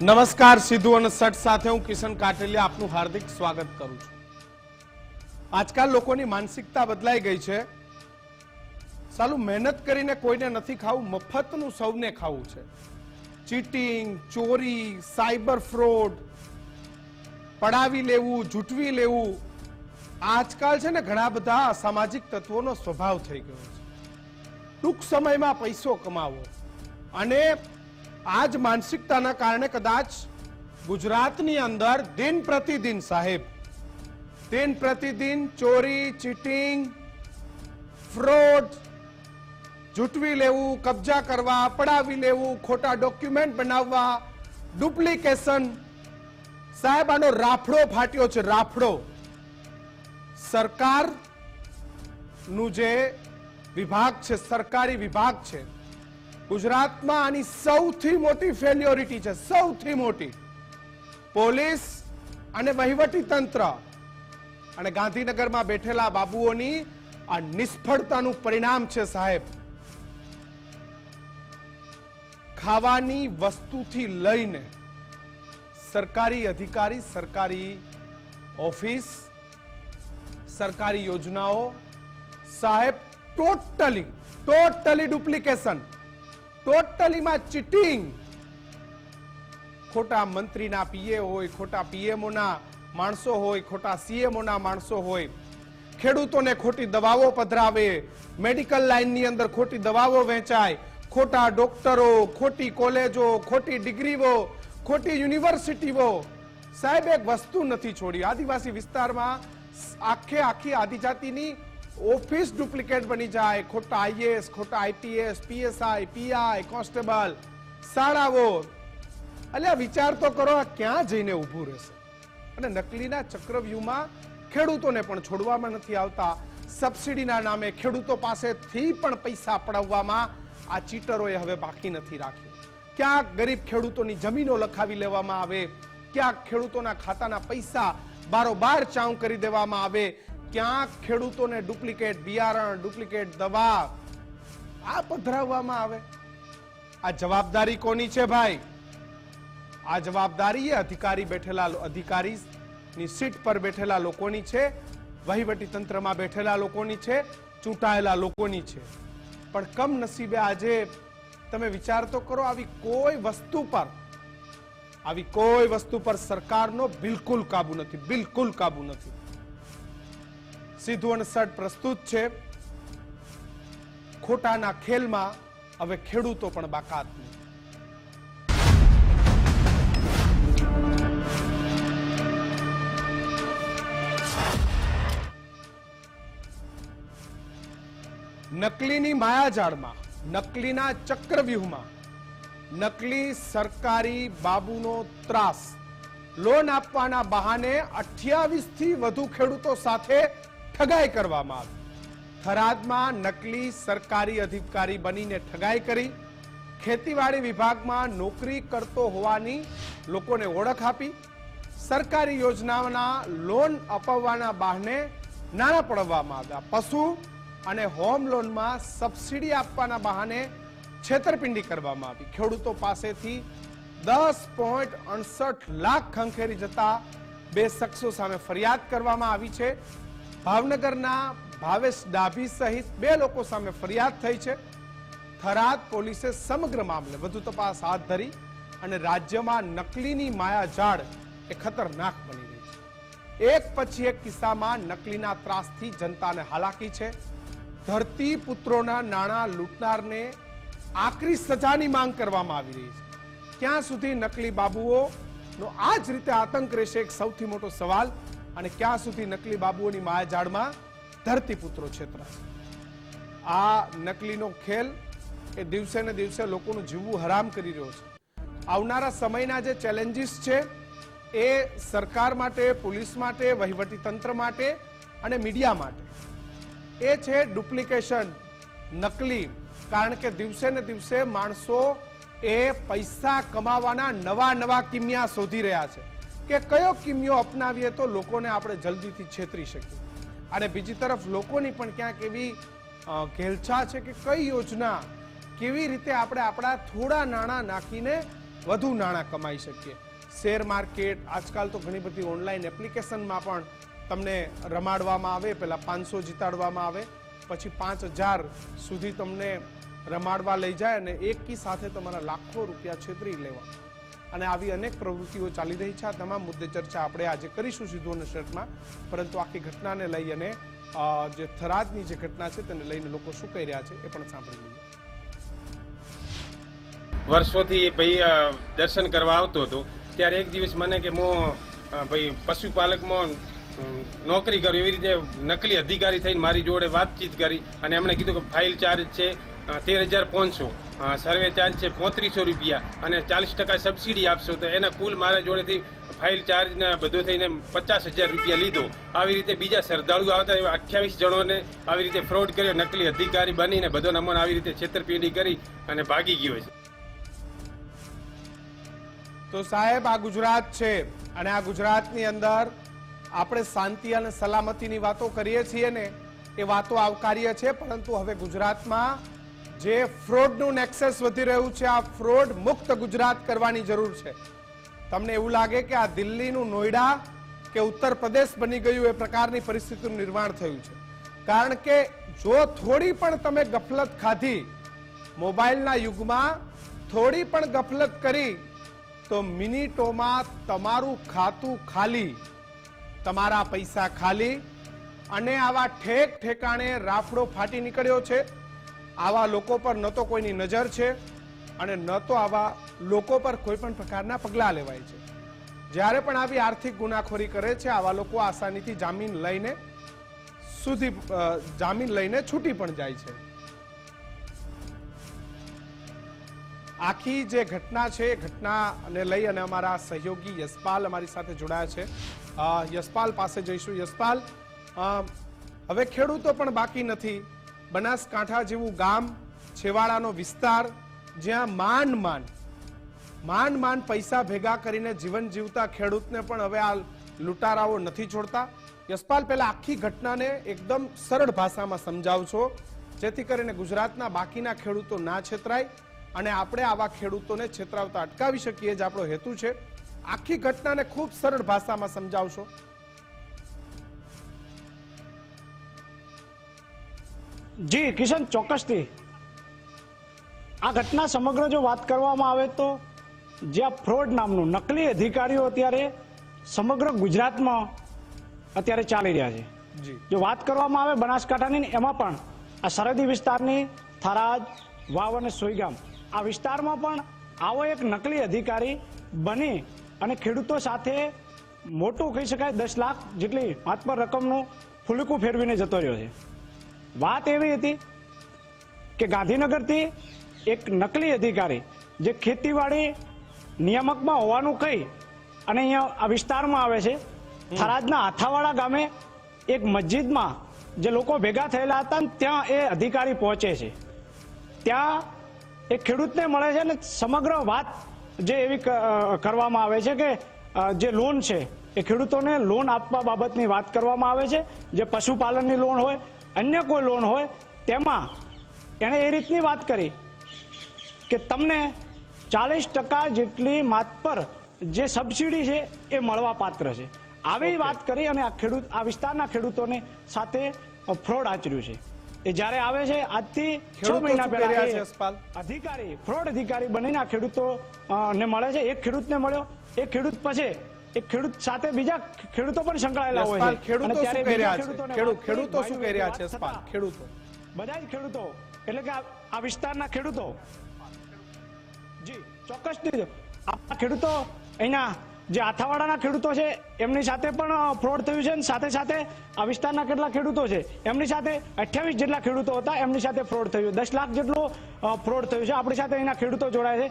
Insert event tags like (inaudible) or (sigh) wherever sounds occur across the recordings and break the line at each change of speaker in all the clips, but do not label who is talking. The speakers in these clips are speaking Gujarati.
નમસ્કાર સિદ્ધુ અને સટ સાથે હું કિશન કાટેલિયા આપનું હાર્દિક સ્વાગત કરું છું. આજકાલ લોકોની માનસિકતા બદલાઈ ગઈ છે. સાલું મહેનત કરીને કોઈને નથી ખાવું, મફતનું સૌને ખાવું છે. ચીટિંગ, ચોરી, સાયબર ફ્રોડ, પડાવી લેવું, જૂટવી લેવું, આજકાલ છે ને ઘણા બધા સામાજિક તત્વોનો સ્વભાવ થઈ ગયો છે. ટૂંક સમયમાં પૈસો કમાવો અને આ જ માનસિકતાના કારણે કદાચ ગુજરાતની અંદર દિન પ્રતિદિન સાહેબ, દિન પ્રતિદિન ચોરી, ચીટિંગ, ફ્રોડ, જૂટવી લેવું, કબજા કરવા, પડાવી લેવું, ખોટા ડોક્યુમેન્ટ બનાવવા, ડુપ્લિકેશન. સાહેબ, આનો રાફડો ફાટ્યો છે, રાફડો. સરકારનું જે વિભાગ છે, સરકારી વિભાગ છે ગુજરાતમાં આની સૌથી મોટી ફેલ્યોરિટી છે, સૌથી મોટી. પોલીસ અને વહીવટી તંત્ર અને ગાંધીનગરમાં બેઠેલા બાબુઓની આ નિષ્ફળતાનું પરિણામ છે સાહેબ. ખાવાની વસ્તુથી લઈને સરકારી અધિકારી, સરકારી ઓફિસ, સરકારી યોજનાઓ, સાહેબ, ટોટલી ટોટલી ડુપ્લિકેશન ટોટલીમાં ચીટિંગ. ખોટા મંત્રીના પીએ હોય, ખોટા પીએમઓના માણસો હોય, ખોટા સીએમઓના માણસો હોય. ખેડૂતોને ખોટી દવાઓ પધરાવે, મેડિકલ લાઇનની અંદર ખોટી દવાઓ વેચાય, ખોટા ડોક્ટરો, ખોટી કોલેજો, ખોટી ડિગ્રીઓ, ખોટી યુનિવર્સિટીઓ. સાહેબ, એક વસ્તુ નથી છોડી. આદિવાસી વિસ્તારમાં આખે આખી આદિજાતિની ઓફિસ ડુપ્લિકેટ બની જાય. ખોટા આઈએએસ, ખોટા આઈપીએસ પીએસઆઈ, પીઆઈ, કોન્સ્ટેબલ, શાળાઓ. આ વિચાર તો કરો, આ ક્યાં જઈને ઊભું રહેશે? અને નકલીના ચક્રવ્યૂહમાં ખેડૂતોને પણ છોડવામાં નથી આવતા. સબસિડીના નામે ખેડૂતો પાસેથી પણ પૈસા પડાવવામાં આ ચીટરોએ હવે બાકી નથી રાખ્યું. ક્યાંક ગરીબ ખેડૂતોની જમીનો લખાવી લેવામાં આવે, ક્યાંક ખેડૂતોના ખાતાના પૈસા બારોબાર ચાઉ કરી દેવામાં આવે ક્યાંક ખેડૂતોને ડુપ્લિકેટ બિયારણ, ડુપ્લિકેટ દવા આ પધરાવવામાં આવે. આ જવાબદારી કોની છે ભાઈ? આ જવાબદારી અધિકારી બેઠેલા અધિકારીની સીટ પર બેઠેલા લોકોની છે, વહીવટી તંત્રમાં બેઠેલા લોકોની છે, ચૂંટાયેલા લોકોની છે. પણ કમનસીબે આજે તમે વિચાર તો કરો, આવી કોઈ વસ્તુ પર, આવી કોઈ વસ્તુ પર સરકારનો બિલકુલ કાબુ નથી, બિલકુલ કાબુ નથી. સીધું અને સટ પ્રસ્તુત છે. ખોટાના ખેલમાં હવે ખેડૂતો પણ બાકાત નકલીની માયાજાળમાં, નકલીના ચક્રવ્યૂહમાં, નકલી સરકારી બાબુનો ત્રાસ. લોન આપવાના બહાને 28 થી વધુ ખેડૂતો સાથે ઠગાઈ કરવામાં આવી. થરાદમાં નકલી સરકારી અધિકારી બનીને ઠગાઈ કરી. ખેતીવાડી વિભાગમાં નોકરી કરતો હોવાની લોકોને ઓળખ આપી. સરકારી યોજનાઓના લોન અપાવવાના બહાને નાણાં પડવામાં આવ્યા. પશુ અને હોમ લોનમાં સબસિડી આપવાના બહાને છેતરપિંડી કરવામાં આવી. ખેડૂતો પાસેથી દસ પોઈન્ટ અડસઠ લાખ ખંખેરી જતા બે શખ્સો સામે ફરિયાદ કરવામાં આવી છે. ભાવનગરના ભાવેશ ડાભી સહિત બે લોકો સામે ફરિયાદ થઈ છે. થરાદ પોલીસે સમગ્ર મામલે વધુ તપાસ હાથ ધરી અને રાજ્યમાં નકલીની માયાજાળ એ ખતરનાક બની રહી છે. એક પછી એક કિસ્સામાં નકલીના ત્રાસથી જનતાને હાલાકી છે. ધરતી પુત્રોના નાણાં લૂંટનારને આકરી સજાની માંગ કરવામાં આવી રહી છે. ક્યાં સુધી નકલી બાબુઓનો આ જ રીતે આતંક રહેશે, એક સૌથી મોટો સવાલ અને ક્યાં સુધી નકલી બાબુઓની માયાજાળમાં ધરતીપુત્રો છેતરાશે આ નકલીનો ખેલ એ દિવસે ને દિવસે લોકોનું જીવવું હરામ કરી રહ્યો છે. આવનારા સમયના જે ચેલેન્જીસ છે, એ સરકાર માટે, પોલીસ માટે, વહીવટી તંત્ર માટે અને મીડિયા માટે. એ છે ડુપ્લિકેશન નકલી. કારણ કે દિવસે ને દિવસે માણસો એ પૈસા કમાવાના નવા નવા કિમિયા શોધી રહ્યા છે. કે કયો કિમિયો અપનાવીએ તો લોકોને આપણે જલ્દીથી છેતરી શકીએ. અને બીજી તરફ લોકોની પણ ક્યાંક એવી ઘેલછા છે કે કઈ યોજના કેવી રીતે આપણે આપણા થોડા નાણાં નાખીને વધુ નાણાં કમાઈ શકીએ. શેર માર્કેટ, આજકાલ તો ઘણી બધી ઓનલાઈન એપ્લિકેશનમાં પણ તમને રમાડવામાં આવે, પહેલાં પાંચસો જીતાડવામાં આવે, પછી પાંચ હજાર સુધી તમને રમાડવા લઈ જાય અને એકી સાથે તમારા લાખો રૂપિયા છેતરી લેવા. અને આવી અનેક પ્રવૃત્તિઓ ચાલી રહી છે. આ તમામ મુદ્દે ચર્ચા આપણે આજે કરીશું સીધો અને શર્ટમાં પરંતુ આખી ઘટનાને લઈ અને જે થરાદની જે ઘટના છે તેને લઈને લોકો શું કહી રહ્યા છે એ પણ સાંભળી લઈએ.
વર્ષોથી ભાઈ દર્શન કરવા આવતો હતો. ત્યારે એક દિવસ મને કે હું ભાઈ, પશુપાલકમાં નોકરી કરું એવી રીતે નકલી અધિકારી થઈને મારી જોડે વાતચીત કરી અને એમણે કીધું કે ફાઇલ ચાર્જ છે તેર હજાર પાંચસો. સર્વે ચાર્જ છે પોત્રીસો રૂપિયા અને ચાલીસ ટકા સબસિડી આપશો તો એના કુલ મારા જોડેથી ફાઇલ ચાર્જ ને બધું થઈને પચાસ હજાર રૂપિયા લીધો. આવી રીતે બીજા શ્રદ્ધાળુ આવતા એવા અઠ્યાવીસ જણોને આવી રીતે ફ્રોડ કર્યો, નકલી અધિકારી બનીને બધો નમન આવી રીતે છેતરપિંડી કરી અને ભાગી ગયો છે.
તો સાહેબ, આ ગુજરાત છે અને આ ગુજરાતની અંદર આપણે શાંતિ અને સલામતીની વાતો કરીએ છીએ ને, એ વાતો આવકાર્ય છે, પરંતુ હવે ગુજરાતમાં જે ફ્રોડનું નેક્સસ વધી રહ્યું છે, આ ફ્રોડ મુક્ત ગુજરાત કરવાની જરૂર છે. તમને એવું લાગે કે આ દિલ્હીનું નોઈડા કે ઉત્તર પ્રદેશ બની ગયું એ પ્રકારની પરિસ્થિતિનું નિર્માણ થયું છે? કારણ કે જો થોડી પણ તમે ગફલત ખાધી, મોબાઈલના યુગમાં થોડી પણ ગફલત કરી, તો મિનિટોમાં તમારું ખાતું ખાલી, તમારા પૈસા ખાલી, અને આવા ઠેક ઠેકાણે રાફડો ફાટી નીકળ્યો છે. આવા લોકો પર ન તો કોઈની નજર છે અને ન તો આવા લોકો પર કોઈ પણ પ્રકારના પગલાં લેવાય છે. જ્યારે પણ આવી આર્થિક ગુનાખોરી કરે છે, આવા લોકો આસાનીથી જામીન લઈને સુધી જામીન લઈને છૂટી પણ જાય છે. આખી જે ઘટના છે, એ ઘટનાને લઈ અને અમારા સહયોગી યશપાલ અમારી સાથે જોડાયા છે. યશપાલ પાસે જઈશું. યશપાલ હવે ખેડૂતો પણ બાકી નથી. બનાસકાંઠા જેવું ગામ, છેવાડાનો વિસ્તાર, જ્યાં માંડ માંડ માંડ માંડ પૈસા ભેગા કરીને જીવન જીવતા ખેડૂતને પણ હવે આ લૂંટારાઓ નથી છોડતા. યશપાલ, પહેલા આખી ઘટનાને એકદમ સરળ ભાષામાં સમજાવશો જેથી કરીને ગુજરાતના બાકીના ખેડૂતો ના છેતરાય અને આપણે આવા ખેડૂતોને છેતરાવતા અટકાવી શકીએ જ આપણો હેતુ છે. આખી ઘટનાને ખૂબ સરળ ભાષામાં સમજાવશો
જી કિશન ચોક્કસથી. આ ઘટના સમગ્ર જો વાત કરવામાં આવે તો જ્યાં ફ્રોડ નામનું નકલી અધિકારીઓ અત્યારે સમગ્ર ગુજરાતમાં અત્યારે ચાલી રહ્યા છે.
જી.
જો વાત કરવામાં આવે બનાસકાંઠાની એમાં પણ આ સરહદી વિસ્તારની થરાદ વાવ અને સોઈગામ આ વિસ્તારમાં પણ આવો એક નકલી અધિકારી બની અને ખેડૂતો સાથે મોટું કહી શકાય દસ લાખ જેટલી હાથ પર રકમનું ફુલકું ફેરવીને જતો રહ્યો છે. વાત એવી હતી કે ગાંધીનગરથી એક નકલી અધિકારી જે ખેતીવાડી નિયામકમાં હોવાનું કહી અને અહીંયા આ વિસ્તારમાં આવે છે થરાદના હાથાવાડા ગામે એક મસ્જિદમાં જે લોકો ભેગા થયેલા હતા ત્યાં એ અધિકારી પહોંચે છે. ત્યાં એ ખેડૂતને મળે છે ને સમગ્ર વાત જે એવી કરવામાં આવે છે કે જે લોન છે એ ખેડૂતોને લોન આપવા બાબતની વાત કરવામાં આવે છે જે પશુપાલનની લોન હોય અન્ય કોઈ લોન હોય તેમાં એણે એ રીતની વાત કરી કે તમને ચાલીસ ટકા જેટલી માત્ર જે સબસિડી છે એ મળવા પાત્ર છે. આવી વાત કરી અને આ ખેડૂત આ વિસ્તારના ખેડૂતોને સાથે ફ્રોડ આચર્યું છે. એ જ્યારે આવે છે આજથી છ મહિના પહેલા અધિકારી ફ્રોડ અધિકારી બનીને આ ખેડૂતો ને મળે છે. એક ખેડૂતને મળ્યો એક ખેડૂત પછી એક ખેડૂત સાથે બીજા ખેડૂતો પણ સંકળાયેલા હોય છે.
ખેડૂતો શું કહી રહ્યા છે? ખેડૂત શું કહી રહ્યા છે ખેડૂતો.
બધા જ ખેડૂતો એટલે કે આ- વિસ્તારના ખેડૂતો. જી ચોક્કસ આપણા ખેડૂતો અહીંના જે આથાવાડાના ખેડૂતો છે એમની સાથે પણ ફ્રોડ થયું છે અને સાથે સાથે આ વિસ્તારના કેટલા ખેડૂતો છે એમની સાથે અઠ્યાવીસ જેટલા ખેડૂતો હતા એમની સાથે ફ્રોડ થયું દસ લાખ જેટલો ફ્રોડ થયું છે. આપણી સાથે અહીંના ખેડૂતો જોડાય છે.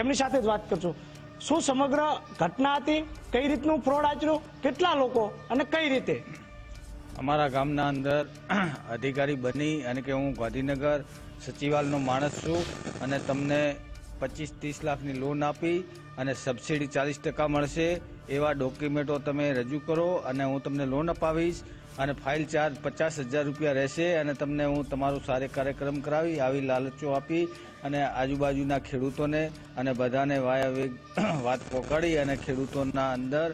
એમની સાથે જ વાત કરશું. શું સમગ્ર ઘટના હતી? કઈ રીતનું ફ્રોડ આચર્યું? કેટલા લોકો અને કઈ રીતે?
અમારા ગામના અંદર (clears throat) અધિકારી બની અને કે હું ગાંધીનગર સચિવાલયનો માણસ છું અને તમને પચીસ ત્રીસ લાખની લોન આપી અને સબસિડી ચાલીસ ટકા મળશે, એવા ડોક્યુમેન્ટો તમે રજૂ કરો અને હું તમને લોન અપાવીશ અને ફાઇલ ચાર્જ પચાસ હજાર રૂપિયા રહેશે અને તમને હું તમારો સારે કાર્યક્રમ કરાવી, આવી લાલચો આપી અને આજુબાજુના ખેડૂતોને અને બધાને (clears throat) વાત પહોંચાડી અને ખેડૂતોના અંદર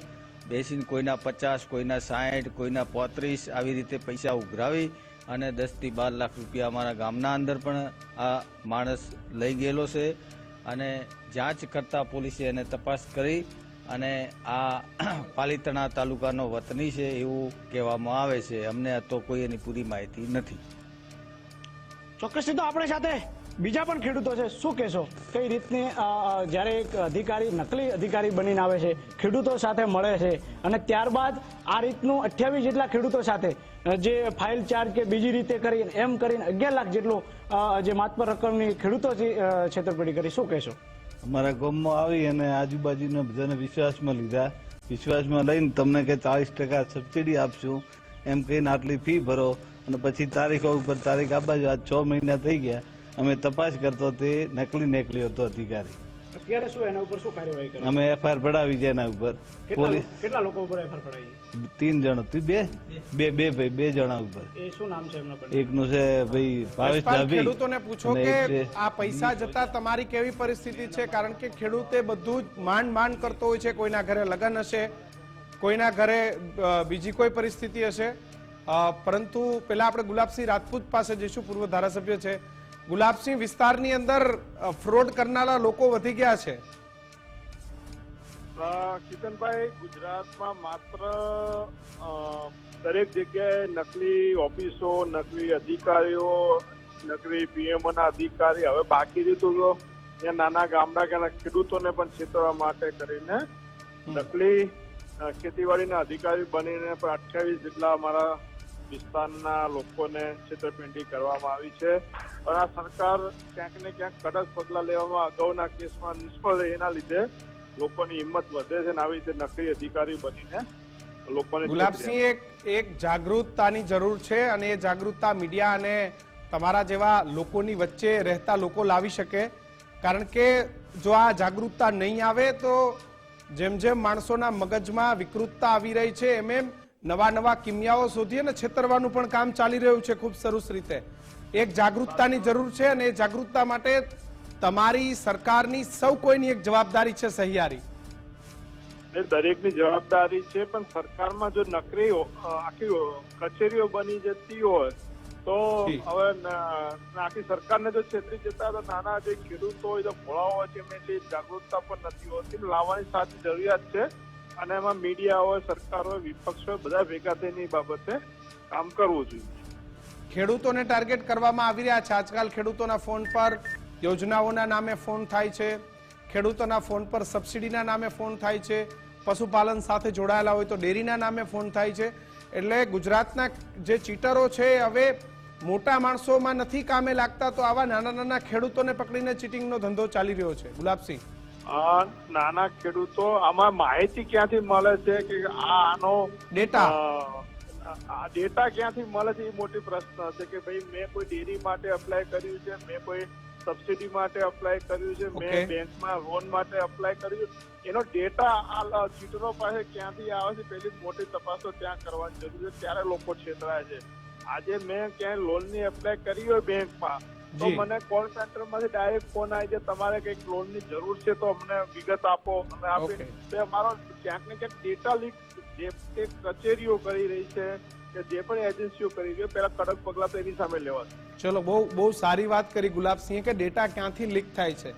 બેસીને કોઈના પચાસ, કોઈના સાઠ કોઈના પોત્રીસ આવી રીતે પૈસા ઉઘરાવી અને દસથી બાર લાખ રૂપિયા અમારા ગામના અંદર પણ આ માણસ લઈ ગયેલો છે અને જાંચ કરતા પોલીસે એને તપાસ કરી અને આ (clears throat) પાલીતણા તાલુકાનો વતની છે એવું કહેવામાં આવે છે. અમને તો કોઈ એની પૂરી માહિતી નથી.
ચોક્કસ તો આપણે સાથે બીજા પણ ખેડૂતો છે, શું કહેશો? કઈ રીતની જ્યારે એક અધિકારી, નકલી અધિકારી બનીને આવે છે, ખેડૂતો સાથે મળે છે અને ત્યારબાદ આ રીતનું અઠ્યાવીસ જેટલા ખેડૂતો સાથે જે ફાઇલ ચાર્જ કે બીજી રીતે કરીને, એમ કરીને અગિયાર લાખ જેટલું જે માતપર રકમની ખેડૂતો છેતરપિંડી કરી, શું કહેશો?
અમારા ગામમાં આવી અને આજુબાજુના બધાને વિશ્વાસમાં લીધા. વિશ્વાસમાં લઈને તમને કે ચાલીસ ટકા સબસિડી આપશું. એમ કહીને આટલી ફી ભરો અને પછી તારીખો ઉપર તારીખ આપવા જો છ મહિના થઈ ગયા. અમે તપાસ કરતો તે નકલી નીકળી હતો અધિકારી.
અત્યારે શું એના ઉપર શું કાર્યવાહી કરી?
અમે એફઆઈઆર પડાવી છે એના ઉપર. પોલીસ
કેટલા લોકો ઉપર એફઆઈઆર પડાવી
તીન જણ તું બે? બે બે ભાઈ બે જણા ઉપર.
એ શું નામ છે એમના પર
એકનું છે ભાઈ ભાવેશ ડાભી
ખેડૂતોને પૂછો કે આ પૈસા જતા તમારી કેવી પરિસ્થિતિ છે? કારણ કે ખેડૂતે બધું જ માંડ માંડ કરતો હોય છે. કોઈના ઘરે લગ્ન હશે કોઈના ઘરે બીજી કોઈ પરિસ્થિતિ હશે. પરંતુ પેલા આપણે ગુલાબસિંહ રાજપૂત પાસે જઈશું. પૂર્વ ધારાસભ્ય છે. ગુલાબસિંહ વિસ્તારની અંદર ફ્રોડ કરનારા લોકો વધી ગયા છે.
અ, કિશનભાઈ ગુજરાતમાં માત્ર દરેક જગ્યાએ નકલી ઓફિસો નકલી અધિકારીઓ નકલી પીએમઓ ના અધિકારી હવે બાકી રહ્યું તો ત્યાં નાના ગામડા કે ખેડૂતોને પણ છેતરવા માટે કરીને નકલી ખેતીવાડીના અધિકારી બનીને પણ અઠ્યાવીસ જેટલા અમારા વિસ્તારના લોકોને છેતરપિંડી કરવામાં આવી છે. પણ આ સરકાર ક્યાંક ને ક્યાંક કડક પગલાં લેવામાં અગાઉના કેસમાં નિષ્ફળ રહી. એના લીધે લોકોની હિંમત વધે છે અને આવી રીતે નકલી અધિકારી બનીને લોકોને
ગુલાબસિંહ એક એક જાગૃતતાની જરૂર છે અને એ જાગૃતતા મીડિયા અને તમારા જેવા લોકોની વચ્ચે રહેતા લોકો લાવી શકે. કારણ કે જો આ જાગૃતતા નહીં આવે તો જેમ જેમ માણસોના મગજમાં વિકૃતતા આવી રહી છે એમ એમ નવા નવા કિમિયાઓ શોધી અને છેતરવાનું પણ કામ ચાલી રહ્યું છે ખૂબ સરસ રીતે. એક જાગૃતતાની જરૂર છે અને એ જાગૃતતા માટે તમારી સરકારની સૌ કોઈની એક જવાબદારી છે સહિયારી.
દરેકની જવાબદારી છે પણ સરકારમાં જો નકરી આખી કચેરીઓ બની જતી હોય તો હવે આખી સરકારને જો છેતરી જતા તો નાના જે ખેડૂતો હોય તો ભોળા હોય છે એમને એટલી જાગૃતતા પણ નથી હોતી લાવવાની સાથે જરૂરિયાત છે. અને એમાં મીડિયા હોય, સરકાર હોય, વિપક્ષ હોય, બધા ભેગા થઈને બાબતે કામ કરવું જોઈએ.
ખેડૂતોને ટાર્ગેટ કરવામાં આવી રહ્યા છે. આજકાલ ખેડૂતોના ફોન પર યોજનાઓના નામે ફોન થાય છે. ખેડૂતોના ફોન પર સબસિડીના નામે ફોન થાય છે. પશુપાલન સાથે જોડાયેલા હોય તો ડેરીના નામે ફોન થાય છે. એટલે ગુજરાતના જે ચીટરો છે હવે મોટા માણસોમાં નથી કામે લાગતા તો આવા નાના નાના ખેડૂતોને પકડીને ચીટિંગનો ધંધો ચાલી રહ્યો છે. ગુલાબસિંહ.
નાના ખેડૂતો આમાં માહિતી ક્યાંથી મળે છે કે આનો
ડેટા.
આ ડેટા ક્યાંથી મળે છે એ મોટી પ્રશ્ન છે કે ભાઈ મેં કોઈ ડેરી માટે અપ્લાય કર્યું છે મેં કોઈ સબસિડી માટે અપ્લાય કર્યું છે. મેં બેંકમાં લોન માટે અપ્લાય કર્યું એનો ડેટા આ ચીટરો પાસે ક્યાંથી આવે છે પેલી મોટી તપાસો ત્યાં કરવાની જરૂર છે ત્યારે લોકો છેતરાય છે આજે મેં ક્યાંય લોનની અપ્લાય કરી હોય બેંકમાં તો મને કોલ સેન્ટરમાંથી ડાયરેક્ટ ફોન આવી જાય તમારે કંઈક લોનની જરૂર છે તો અમને વિગત આપો. અમે આપી. તો અમારો ક્યાંક ને ક્યાંક ડેટા લીક જે તે કચેરીઓ કરી રહી છે કે જે પણ એજન્સીઓ કરી રહી છે પેલા કડક પગલા તો એની સામે લેવા.
ચલો બહુ બહુ સારી વાત કરી ગુલાબસિંહે કે ડેટા ક્યાંથી લીક થાય છે.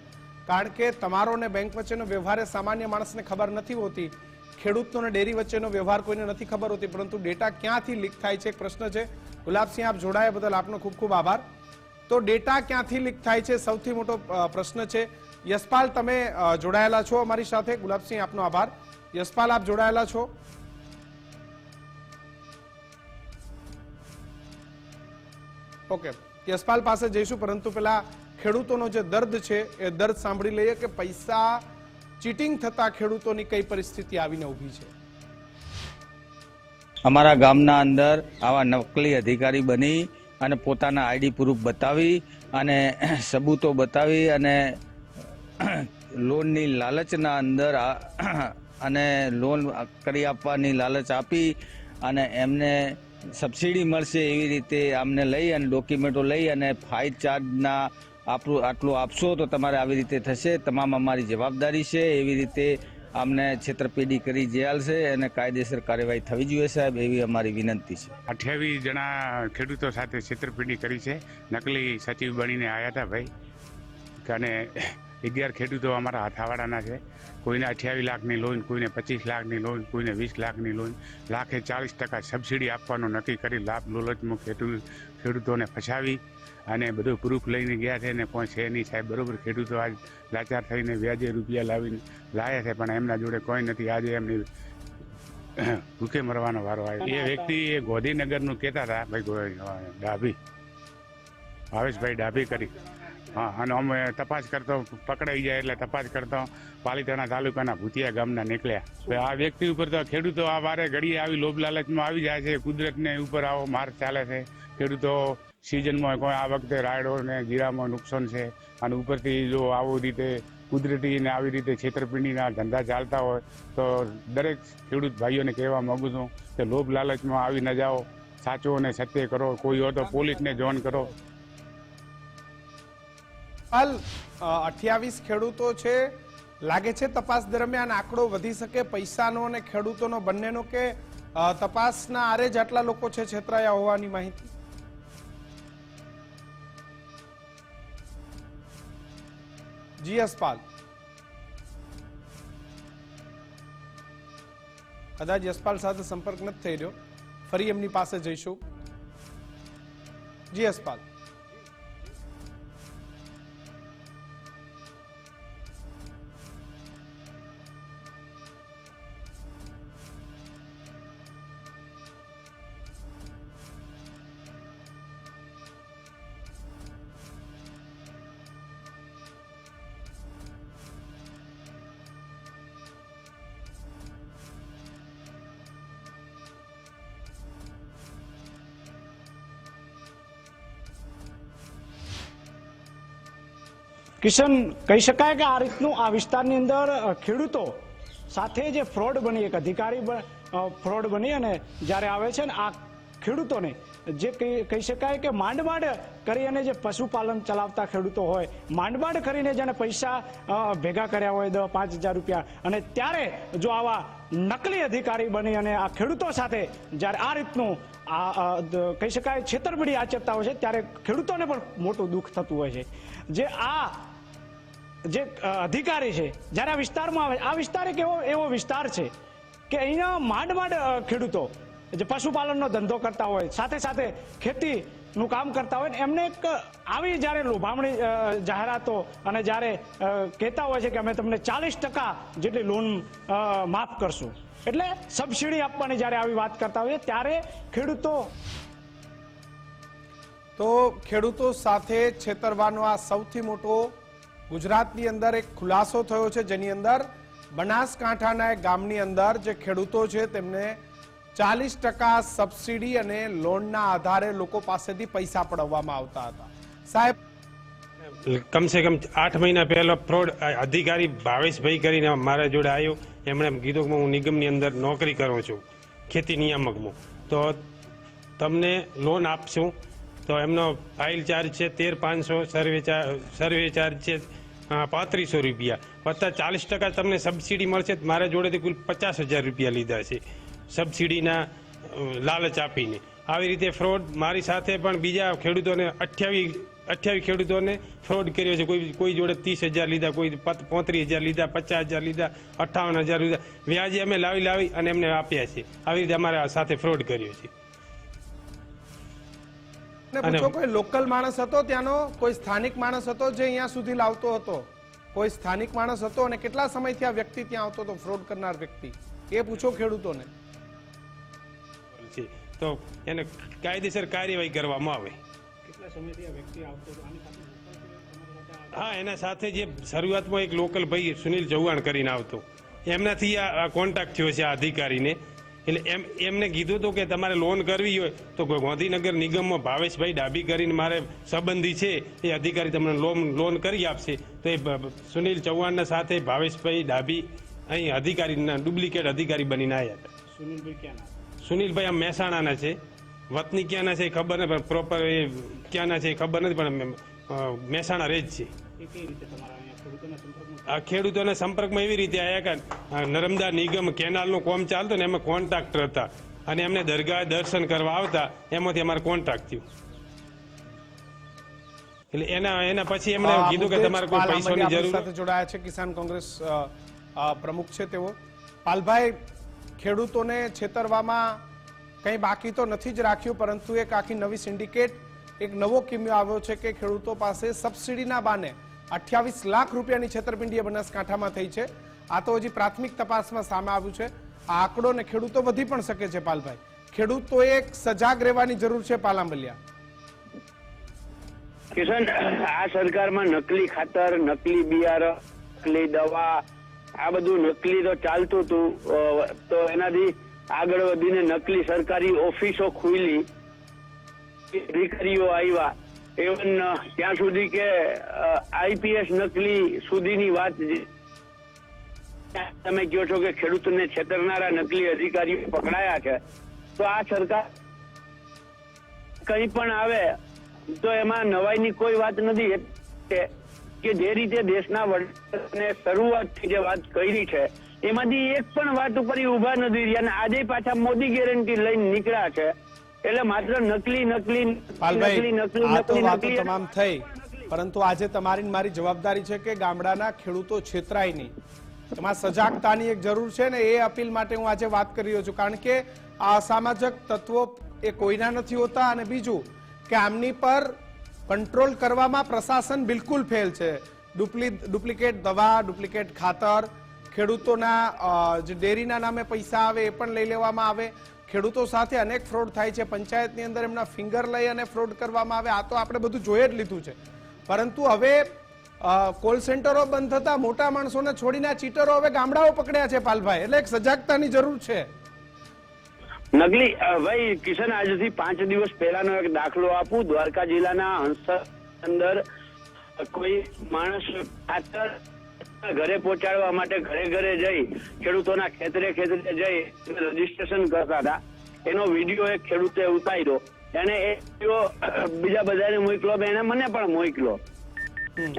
કારણ કે તમારો ને બેંક વચ્ચેનો વ્યવહાર એ સામાન્ય માણસને ખબર નથી હોતી. ખેડૂતોને ડેરી વચ્ચેનો વ્યવહાર કોઈને નથી ખબર હોતી પરંતુ ડેટા ક્યાંથી લીક થાય છે એક પ્રશ્ન છે. ગુલાબસિંહ આપ જોડાયા બદલ આપનો ખૂબ ખૂબ આભાર. તો ડેટા ક્યાંથી લીક થાય છે? સૌથી મોટો પ્રશ્ન છે. યશપાલ, તમે જોડાયેલા છો અમારી સાથે. ગુલાબસિંહ, આપનો આભાર. યશપાલ, આપ જોડાયેલા છો? ઓકે. યશપાલ પાસે જઈશું, પરંતુ પેલા ખેડૂતોનો જે દર્દ છે, એ દર્દ સાંભળી લઈએ કે પૈસા ચીટિંગ થતા ખેડૂતોની કઈ પરિસ્થિતિ આવીને ઊભી છે?
અમારા ગામના અંદર આવા નકલી અધિકારી બની અને પોતાના આઈડી પ્રૂફ બતાવી અને (clears throat) સબૂતો બતાવી અને (clears throat) લોનની લાલચના અંદર (clears throat) અને લોન કરી આપવાની લાલચ આપી અને એમને સબસિડી મળશે એવી રીતે આમને લઈ અને ડોક્યુમેન્ટો લઈ અને ફાઇલ ચાર્જના આપણું આટલું આપશો તો તમારે આવી રીતે થશે, તમામ અમારી જવાબદારી છે, એવી રીતે આમને છેતરપિંડી કરી જેલ છે અને કાયદેસર કાર્યવાહી થવી જોઈએ સાહેબ, એવી અમારી વિનંતી છે.
અઠ્યાવીસ જણા ખેડૂતો સાથે છેતરપિંડી કરી છે. નકલી સચિવ બનીને આવ્યા હતા ભાઈ. અને અગિયાર ખેડૂતો અમારા હાથાવાળાના છે. કોઈને અઠ્યાવીસ લાખની લોન કોઈને પચીસ લાખની લોન કોઈને વીસ લાખની લોન લાખે ચાલીસ ટકા સબસિડી આપવાનું નક્કી કરી લાભ લોલચમાં ખેડૂત ખેડૂતોને ફસાવી અને બધું પ્રૂફ લઈને ગયા છે ને કોઈ છે નહીં સાહેબ. બરાબર, ખેડૂતો આજ લાચાર થઈને વ્યાજે રૂપિયા લાવીને લાયા છે, પણ એમના જોડે કોઈ નથી. આજે એમની ભૂખે મરવાનો વારો આવ્યો. એ વ્યક્તિ એ ગોધીનગરનું કહેતા હતા, ભાઈ ડાભી. ભાવેશભાઈ ડાભી કરી. હા, અને અમે તપાસ કરતો, પકડાઈ જાય એટલે તપાસ કરતો, પાલીતાણા તાલુકાના ભૂતિયા ગામના નીકળ્યા. આ વ્યક્તિ ઉપર તો ખેડૂતો આ વારે ઘડીએ આવી લોભ લાલચમાં આવી જાય છે, કુદરતને ઉપર આવો માર ચાલે છે. ખેડૂતો સિઝનમાં કોઈ આ વખતે રાયડો ને જીરામાં નુકસાન છે. અને ઉપરથી જો આવું રીતે કુદરતી ને આવી રીતે છેતરપિંડીના ધંધા ચાલતા હોય, તો દરેક ખેડૂત ભાઈઓને કહેવા માંગુ છું કે લોભ લાલચમાં આવી ન જાઓ. સાચો અને સત્ય કરો. કોઈ હોય તો પોલીસને જોઈન કરો.
હાલ અઠ્યાવીસ ખેડૂતો છે. લાગે છે તપાસ દરમિયાન આંકડો વધી શકે પૈસાનો અને ખેડૂતોનો બંનેનો કે તપાસના આરે જ આટલા લોકો છે છેતરાયા હોવાની માહિતી? જી પાલ. કદાચ યશપાલ સાથે સંપર્ક નથી થઈ રહ્યો. ફરી એમની પાસે જઈશું. જી યશપાલ
કિશન, કહી શકાય કે આ રીતનું આ વિસ્તારની અંદર ખેડૂતો સાથે જે ફ્રોડ બની, એક અધિકારી ફ્રોડ બની અને જ્યારે આવે છે ને, આ ખેડૂતોને જે કહી શકાય કે માંડ માંડ કરી અને જે પશુપાલન ચલાવતા ખેડૂતો હોય માંડ માંડ કરીને જેને પૈસા ભેગા કર્યા હોય દસ પાંચ હજાર રૂપિયા, અને ત્યારે જો આવા નકલી અધિકારી બની અને આ ખેડૂતો સાથે જ્યારે આ રીતનું, આ કહી શકાય, છેતરપિંડી આચરતા હોય છે, ત્યારે ખેડૂતોને પણ મોટું દુઃખ થતું હોય છે. જે આ જે અધિકારી છે, જ્યારે આ વિસ્તારમાં આવે, આ વિસ્તાર એક એવો એવો વિસ્તાર છે કે અહીંયા માંડ માંડ ખેડૂતો જે પશુપાલનનો ધંધો કરતા હોય, સાથે સાથે ખેતીનું કામ કરતા હોય, એમને એક આવી જ્યારે લોભામણી જાહેરાતો અને જ્યારે કહેતા હોય છે કે અમે તમને ચાલીસ ટકા જેટલી લોન માફ કરશું. એટલે સબસિડી આપવાની જ્યારે આવી વાત કરતા હોઈએ, ત્યારે ખેડૂતો
તો ખેડૂતો સાથે છેતરવાનો આ સૌથી મોટો ગુજરાતની અંદર એક ખુલાસો થયો છે જેની અંદર બનાસકાંઠાના એક ગામની અંદર જે ખેડૂતો છે તેમને ચાલીસ ટકા સબસિડી અને લોનના આધારે લોકો પાસેથી પૈસા પડાવવામાં આવતા હતા. સાહેબ,
કમસે કમ આઠ મહિના પહેલો ફ્રોડ અધિકારી ભાવેશભાઈ કરીને મારા જોડે આવ્યો. એમણે કીધું કે હું નિગમની અંદર નોકરી કરું છું, ખેતી નિયામકમાં. તો તમને લોન આપશું, તો એમનો ફાઇલ ચાર્જ છે તેર પાંચસો, સર્વે ચાર્જ સર્વે ચાર્જ છે પાંત્રીસો રૂપિયા. વત્તા ચાલીસ ટકા તમને સબસિડી મળશે મારા જોડેથી કુલ પચાસ હજાર રૂપિયા લીધા છે સબસિડીના લાલચ આપીને. આવી રીતે ફ્રોડ મારી સાથે પણ બીજા ખેડૂતોને અઠ્યાવીસ અઠ્યાવીસ ખેડૂતોને ફ્રોડ કર્યો છે. કોઈ કોઈ જોડે ત્રીસ હજાર લીધા, કોઈ પોત્રીસ હજાર લીધા, પચાસ હજાર લીધા, અઠ્ઠાવન હજાર લીધા. વ્યાજે અમે લાવી લાવી અને એમને આપ્યા છે. આવી રીતે અમારા સાથે ફ્રોડ કર્યો છે.
ને પૂછો કોઈ લોકલ માણસ હતો ત્યાંનો? કોઈ સ્થાનિક માણસ હતો જે અહીંયા સુધી લાવતો હતો? કોઈ સ્થાનિક માણસ હતો અને કેટલા સમયથી આ વ્યક્તિ ત્યાં આવતો હતો ફ્રોડ કરનાર વ્યક્તિ? એ પૂછો ખેડૂતોને.
તો એને કાયદેસર કાર્યવાહી કરવામાં આવે. હા એના સાથે જે શરૂઆતમાં એક લોકલ ભાઈ સુનિલ ચૌહાણ કરીને આવતો. એમનાથી આ કોન્ટેક્ટ થયો છે આ અધિકારીને. એટલે એમ એમને કીધું હતું કે તમારે લોન કરવી હોય તો ગાંધીનગર નિગમમાં ભાવેશભાઈ ડાબી કરીને મારે સંબંધી છે એ અધિકારી તમને લોન લોન કરી આપશે. તો એ સુનિલ ચૌહાણના સાથે ભાવેશભાઈ ડાબી અહીં અધિકારીના ડુપ્લિકેટ અધિકારી બનીને આવ્યા હતા. સુનિલભાઈ આમ મહેસાણાના છે. વતની ક્યાંના છે એ ખબર નથી પણ પ્રોપર એ ક્યાંના છે એ ખબર નથી પણ મહેસાણા મહેસાણા રેજ છે. ખેડૂતોના સંપર્કમાં એવી રીતે આવ્યા કે નર્મદા નિગમ કેનાલનું કોમ ચાલતું ને એમાં કોન્ટ્રાક્ટર હતા. અને એમને દરગાહ દર્શન કરવા આવતા એમાંથી અમારે કોન્ટ્રાક્ટ થયું. એટલે એના એના પછી
એમણે
કીધું કે તમારે કોઈ પૈસાની જરૂર
સાથે જોડાયા છે કિસાન કોંગ્રેસ પ્રમુખ છે તેઓ. પાલભાઈ ખેડૂતોને છેતરવામાં કંઈ બાકી તો નથી જ રાખ્યું પરંતુ એક આખી નવી સિન્ડિકેટ એક નવો કિમ્યો આવ્યો છે કે ખેડૂતો પાસે સબસિડીના બાને અઠ્યાવીસ લાખ રૂપિયાની છેતરપિંડી બનાસકાંઠામાં થઈ છે. આ તો હજી પ્રાથમિક તપાસમાં સામે આવ્યું છે. આ આંકડો ને ખેડૂતો વધી પણ શકે છે પાલભાઈ. ખેડૂતોએ સજાગ રહેવાની જરૂર છે પાલાંબલિયા.
કિશન, આ સરકારમાં નકલી ખાતર, નકલી બિયારણ નકલી દવા, આ બધું નકલી તો ચાલતું હતું. તો એનાથી આગળ વધીને નકલી સરકારી ઓફિસો ખુલી. દીકરીઓ આવ્યા. એવન ત્યાં સુધી કે આઈપીએસ નકલી સુધીની વાત તમે કહો છો કે ખેડૂતને છેતરનારા નકલી અધિકારીઓ પકડાયા છે, તો આ સરકાર કંઈ પણ આવે, તો એમાં નવાઈની કોઈ વાત નથી. કે જે રીતે દેશના વડાને શરૂઆતથી જે વાત કરી છે, એમાંથી એક પણ વાત ઉપર ઊભા નથી રહ્યા. અને આજે પાછા મોદી ગેરંટી લઈને નીકળ્યા છે. એટલે માત્ર નકલી નકલી નકલી નકલી નકલી
તમામ થઈ. પરંતુ આજે તમારી મારી જવાબદારી છે કે ગામડાના ખેડૂતો છેતરાય નહીં. એમાં સજાગતાની એક જરૂર છે ને એ અપીલ માટે હું આજે વાત કરી રહ્યો છું. કારણ કે આ અસામાજક તત્વો એ કોઈના નથી હોતા અને બીજું કે આમની પર કંટ્રોલ કરવામાં પ્રશાસન બિલકુલ ફેલ છે. ડુપ્લી ડુપ્લિકેટ દવા ડુપ્લિકેટ ખાતર ખેડૂતોના જે ડેરીના નામે પૈસા આવે એ પણ લઈ લેવામાં આવે. ખેડૂતો સાથે અનેક ફ્રોડ થાય છે. પંચાયતની અંદર એમના ફિંગર લઈ અને ફ્રોડ કરવામાં આવે. આ તો આપણે બધું જોઈ જ લીધું છે. પરંતુ હવે કોલ સેન્ટરો બંધ થતા મોટા માણસોને છોડીને ચીટરો હવે ગામડાઓ પકડ્યા છે પાલભાઈ. એટલે એક સજાગતાની જરૂર છે.
નગલી ભાઈ, કિશન, આજથી પાંચ દિવસ પહેલાનો એક દાખલો આપું. દ્વારકા જિલ્લાના હંસર અંદર કોઈ માણસ ખાતર ઘરે પહોંચાડવા માટે ઘરે ઘરે જઈ ખેડૂતોના ખેતરે ખેતરે જઈ રજીસ્ટ્રેશન કરતા હતા. એનો વીડિયો એક ખેડૂતે ઉતાર્યો. એને એ વીડિયો બીજા બધાને મોકલો એને મને પણ મોકલો.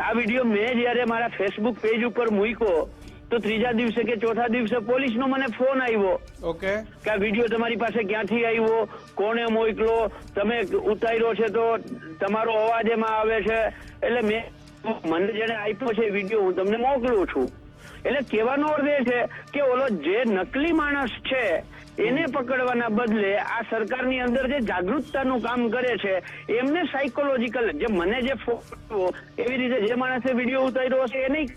આ વીડિયો મેં જયારે મારા ફેસબુક પેજ ઉપર મૂક્યો તો ત્રીજા દિવસે કે ચોથા દિવસે પોલીસ નો મને ફોન આવ્યો
ઓકે.
કે આ વીડિયો તમારી પાસે ક્યાંથી આવ્યો કોને મોકલો તમે ઉતાર્યો છે તો તમારો અવાજ એમાં આવે છે. એટલે મેં મને જેને આપ્યો છે વીડિયો હું તમને મોકલું છું. એટલે કહેવાનો અર્થ એ છે કે ઓલો જે નકલી માણસ છે, એને પકડવાના બદલે આ સરકારની અંદર જે જાગૃતતાનું કામ કરે છે, એમને સાયકોલોજીકલ જે મને જે ફોટો એવી રીતે જે માણસે વીડિયો ઉતાર્યો હશે એ નહીં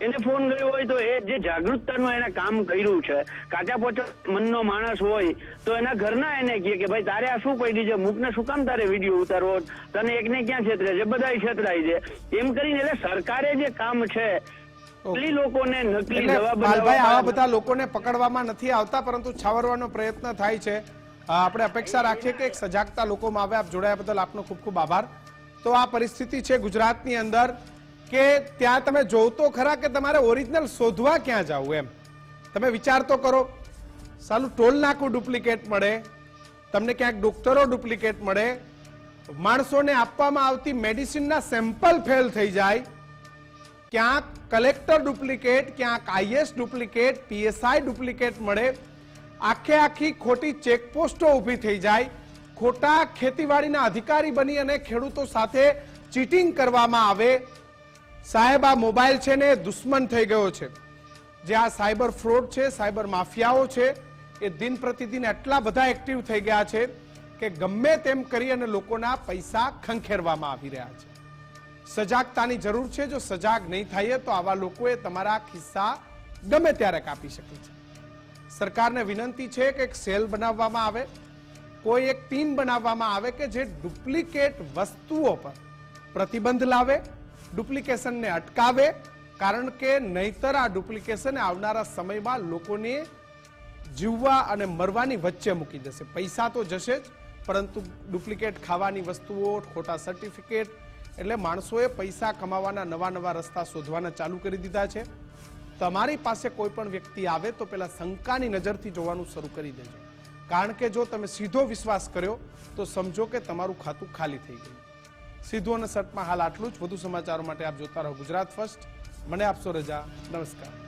એને ફોન કર્યો હોય તો એ જે જાગૃતતાનું એને કામ કર્યું છે કાચા પોચા મનનો માણસ હોય તો એના ઘરના એને કહે કે ભાઈ તારે આ શું પડી છે? મૂકને શું કામ તારે વીડિયો ઉતારવો? તને એકને ક્યાં છેતરે છે? બધા છેતરાય છે. એમ કરીને એટલે સરકારે જે કામ છે લોકોને નકલી
એટલે આવા બધા લોકોને પકડવામાં નથી આવતા પરંતુ છાવરવાનો પ્રયત્ન થાય છે. આપણે અપેક્ષા રાખીએ કે એક સજાગતા લોકોમાં આવે. આપ જોડાયા બદલ આપનો ખૂબ ખૂબ આભાર. તો આ પરિસ્થિતિ છે ગુજરાતની અંદર. કે ત્યાં તમે જોવ તો ખરા કે તમારે ઓરિજિનલ શોધવા ક્યાં જાવ એમ? તમે વિચાર તો કરો. સાલું ટોલ નાકું ડુપ્લિકેટ મળે. તમને ક્યાંક ડોક્ટરો ડુપ્લિકેટ મળે. માણસોને આપવામાં આવતી મેડિસિનના સેમ્પલ ફેલ થઈ જાય. ક્યાંક કલેક્ટર ડુપ્લિકેટ, ક્યાંક આઈએસ ડુપ્લિકેટ, પીએસઆઈ ડુપ્લિકેટ મળે. આખે આખી ખોટી ચેકપોસ્ટો ઊભી થઈ જાય. ખોટા ખેતીવાડીના અધિકારી બની અને ખેડૂતો સાથે ચીટિંગ કરવામાં આવે. સાહેબ, આ મોબાઈલ છે ને દુશ્મન થઈ ગયો છે. જે આ સાયબર ફ્રોડ છે, સાયબર માફિયાઓ છે, એ દિન પ્રતિદિન એટલા બધા એક્ટિવ થઈ ગયા છે કે ગમે તેમ કરી અને લોકોના પૈસા ખંખેરવામાં આવી રહ્યા છે. સજાગતાની જરૂર છે, જો સજાગ નહીં થાય તો આવા લોકોએ તમારા ખિસ્સા ગમે ત્યારે કાપી શકે છે. સરકારને વિનંતી છે કે એક સેલ બનાવવામાં આવે, કોઈ એક ટીમ બનાવવામાં આવે કે જે ડુપ્લિકેટ વસ્તુઓ પર પ્રતિબંધ લાવે ડુપ્લિકેશનને અટકાવે, કારણ કે નહીતર આ ડુપ્લિકેશન આવનારા સમયમાં લોકોને જીવવા અને મરવાની વચ્ચે મૂકી જશે પૈસા તો જશે જ, પરંતુ ડુપ્લિકેટ ખાવાની વસ્તુઓ, ખોટા સર્ટિફિકેટ, એટલે માણસોએ પૈસા કમાવાના નવા નવા રસ્તા શોધવાના ચાલુ કરી દીધા છે. તમારી પાસે કોઈ પણ વ્યક્તિ આવે તો પેલા શંકાની નજરથી જોવાનું શરૂ કરી દેજો. કારણ કે જો તમે સીધો વિશ્વાસ કર્યો, તો સમજો કે તમારું ખાતું ખાલી થઈ ગયું. સીધું અને સટમાં હાલ આટલું જ. વધુ સમાચારો માટે આપ જોતા રહો ગુજરાત ફર્સ્ટ. મને આપશો રજા. નમસ્કાર.